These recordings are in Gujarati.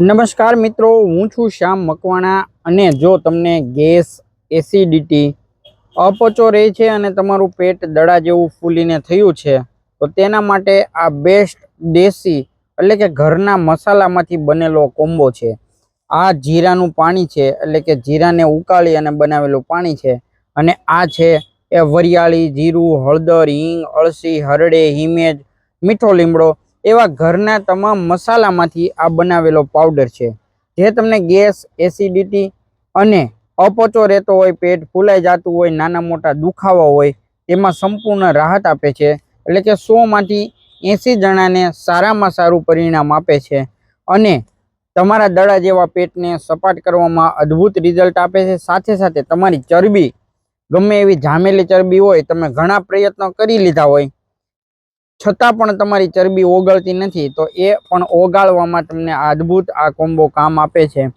નમસ્કાર મિત્રો, હું છું શ્યામ મકવાણા અને જો તમને ગેસ એસિડિટી અપચો રહે છે અને તમારું પેટ દડા જેવું ફૂલીને થયું છે, તો તેના માટે આ બેસ્ટ દેશી એટલે કે ઘરના મસાલામાંથી બનેલો કોમ્બો છે. આ જીરાનું પાણી છે, એટલે કે જીરાને ઉકાળી અને બનાવેલું પાણી છે. અને આ છે એ વરિયાળી, જીરું, હળદર, હિંગ, અળસી, હરડે, હિમેજ, મીઠો લીમડો એવા ઘરના તમામ મસાલામાંથી આ બનાવેલો પાવડર છે. જે તમને ગેસ એસિડિટી અને અપચો રહેતો હોય, પેટ ફૂલાઈ જતું હોય, નાના મોટા દુખાવા હોય, તેમાં સંપૂર્ણ રાહત આપે છે. એટલે કે સોમાંથી એંસી જણાને સારામાં સારું પરિણામ આપે છે. અને તમારા દડા જેવા પેટને સપાટ કરવામાં અદ્ભુત રિઝલ્ટ આપે છે. સાથે સાથે તમારી ચરબી, ગમે એવી જામેલી ચરબી હોય, તમે ઘણા પ્રયત્નો કરી લીધા હોય છતાં પણ તમારી ચરબી ઓગળતી નથી, તો એ પણ ઓગાળવામાં તમને અદ્ભુત આ કોમ્બો કામ આપે છે.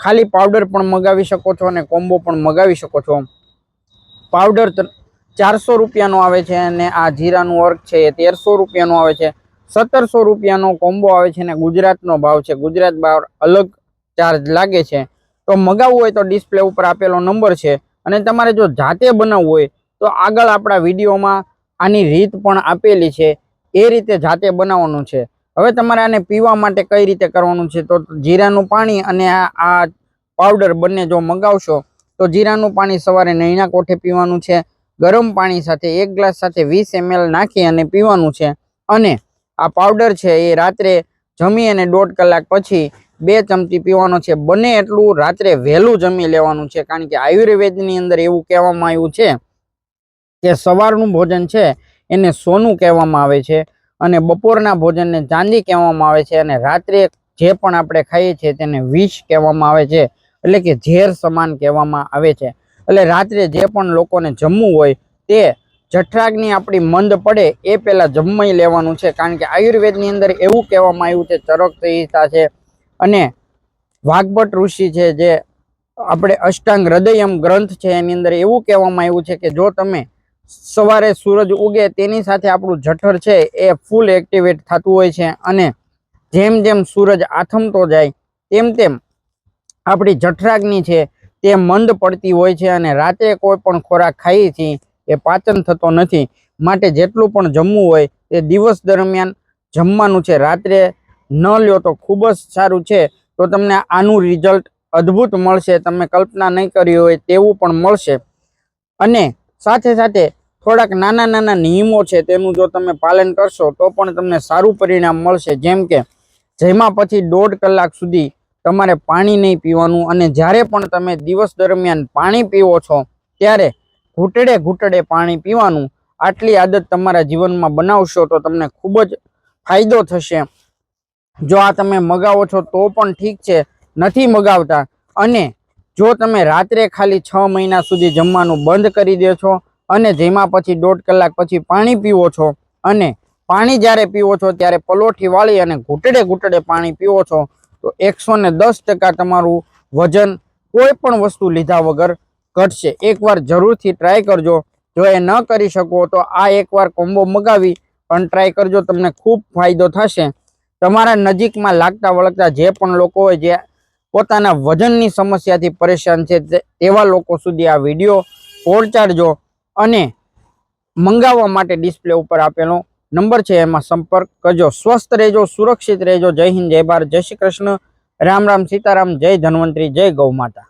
ખાલી પાવડર પણ મગાવી શકો છો અને કોમ્બો પણ મગાવી શકો છો. પાવડર ચારસો રૂપિયાનો આવે છે અને આ જીરાનું વર્ક છે એ તેરસો રૂપિયાનું આવે છે. સત્તરસો રૂપિયાનો કોમ્બો આવે છે અને ગુજરાતનો ભાવ છે. ગુજરાત ભાવ અલગ ચાર્જ લાગે છે. તો મગાવવું હોય તો ડિસ્પ્લે ઉપર આપેલો નંબર છે અને તમારે જો જાતે બનાવવું હોય તો આગળ આપણા વિડીયોમાં આની રીત પણ આપેલી છે, એ રીતે જાતે બનાવવાનું છે. હવે તમારે આને પીવા માટે કઈ રીતે કરવાનું છે, તો જીરાનું પાણી અને આ પાવડર બંને જો મંગાવશો, તો જીરાનું પાણી સવારે નહીંના કોઠે પીવાનું છે, ગરમ પાણી સાથે એક ગ્લાસ સાથે વીસ એમએલ નાખી અને પીવાનું છે. અને આ પાવડર છે, એ રાત્રે જમી અને દોઢ કલાક પછી બે ચમચી પીવાનો છે. બને એટલું રાત્રે વહેલું જમી લેવાનું છે, કારણ કે આયુર્વેદની અંદર એવું કહેવામાં આવ્યું છે કે સવારનું ભોજન છે એને સોનું કહેવામાં આવે છે અને બપોરના ભોજનને ચાંદી કહેવામાં આવે છે અને રાત્રે જે પણ આપણે ખાઈએ છીએ તેને વિષ કહેવામાં આવે છે એટલે કે ઝેર સમાન કહેવામાં આવે છે. એટલે રાત્રે જે પણ લોકોને જમવું હોય તે જઠરાગ્નિ આપણી મંદ પડે એ પહેલાં જમાઈ લેવાનું છે કારણ કે આયુર્વેદની અંદર એવું કહેવામાં આવ્યું છે, ચરક સંહિતા છે અને વાઘભટ ઋષિ છે જે આપણે અષ્ટાંગ હૃદયમ ગ્રંથ છે એની અંદર એવું કહેવામાં આવ્યું છે કે જો તમે સવારે સૂરજ ઉગે તેની સાથે આપણું જઠર છે એ ફૂલ એક્ટિવેટ થતું હોય છે અને જેમ જેમ સૂરજ આથમતો જાય તેમ તેમ આપણી જઠરાગ્નિ છે તે મંદ પડતી હોય છે અને રાત્રે કોઈ પણ ખોરાક ખાઈએ છીએ એ પાચન થતો નથી. માટે જેટલું પણ જમવું હોય તે દિવસ દરમિયાન જમવાનું છે. રાત્રે ન લ્યો તો ખૂબ જ સારું છે. તો તમને આનું રિઝલ્ટ અદ્ભુત મળશે. તમે કલ્પના નહીં કરી હોય તેવું પણ મળશે. અને સાથે સાથે થોડાક નાના નાના નિયમો છે તેનું જો તમે પાલન કરશો, તો પણ તમને સારું પરિણામ મળશે. જેમ કે, જેમાં પછી દોઢ કલાક સુધી તમારે પાણી નહીં પીવાનું અને જ્યારે પણ તમે દિવસ દરમિયાન પાણી પીવો છો, ત્યારે ઘૂંટડે ઘૂંટડે પાણી પીવાનું આટલી આદત તમારા જીવનમાં બનાવશો તો તમને ખૂબ જ ફાયદો થશે. જો આ તમે મગાવો છો તો પણ ઠીક છે, નથી મગાવતા. અને જો તમે રાત્રે ખાલી છ મહિના સુધી જમવાનું બંધ કરી દે છો અને જેમાં પછી દોઢ કલાક પછી પાણી પીવો છો અને પાણી જ્યારે પીવો છો ત્યારે પલોઠી વાળી અને ઘૂંટડે ઘૂંટડે પાણી પીવો છો, તો એકસો ને દસ ટકા તમારું વજન કોઈ પણ વસ્તુ લીધા વગર ઘટશે. એકવાર જરૂરથી ટ્રાય કરજો. જો એ ન કરી શકો તો આ એકવાર કોમ્બો મગાવી પણ ટ્રાય કરજો, તમને ખૂબ ફાયદો થશે. તમારા નજીકમાં લાગતા વળગતા જે પણ લોકો હોય, જે પોતાના વજનની સમસ્યાથી પરેશાન છે તેવા લોકો સુધી આ વીડિયો પહોંચાડજો. અને મંગાવવા માટે ડિસ્પ્લે ઉપર આપેલો નંબર છે, એમાં સંપર્ક કરજો. સ્વસ્થ રહેજો, સુરક્ષિત રહેજો. જય હિન્દ, જય ભારત, જય શ્રી કૃષ્ણ. રામ રામ, સીતારામ, જય ધન્વંતરી, જય ગૌ માતા.